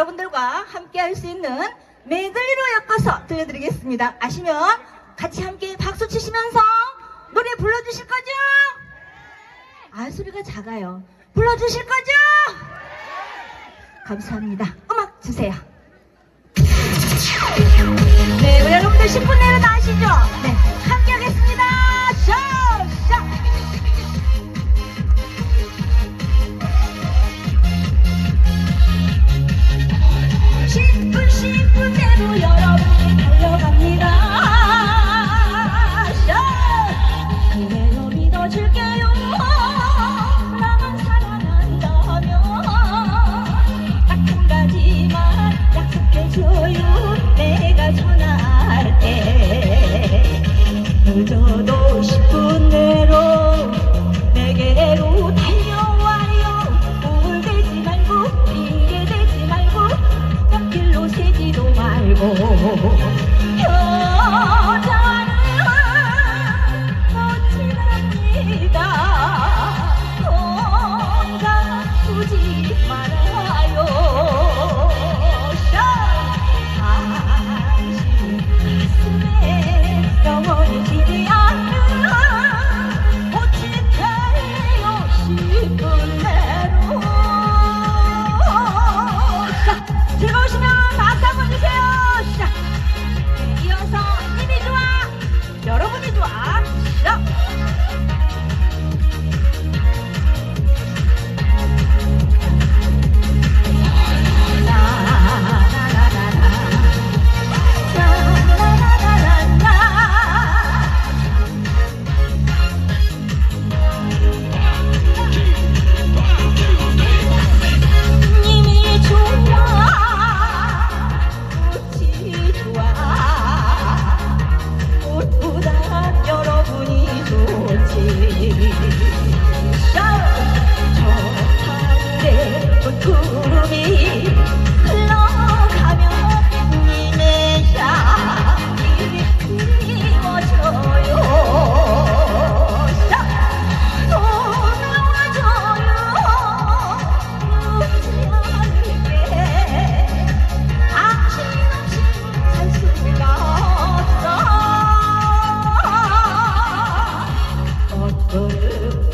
여러분들과 함께 할 수 있는 메들리로 엮어서 들려드리겠습니다. 아시면 같이 함께 박수 치시면서 노래 불러주실 거죠? 아, 소리가 작아요. 불러주실 거죠? 감사합니다. 음악 주세요. 네, 여러분들 10분 내로 나시죠? 네. love. Yeah.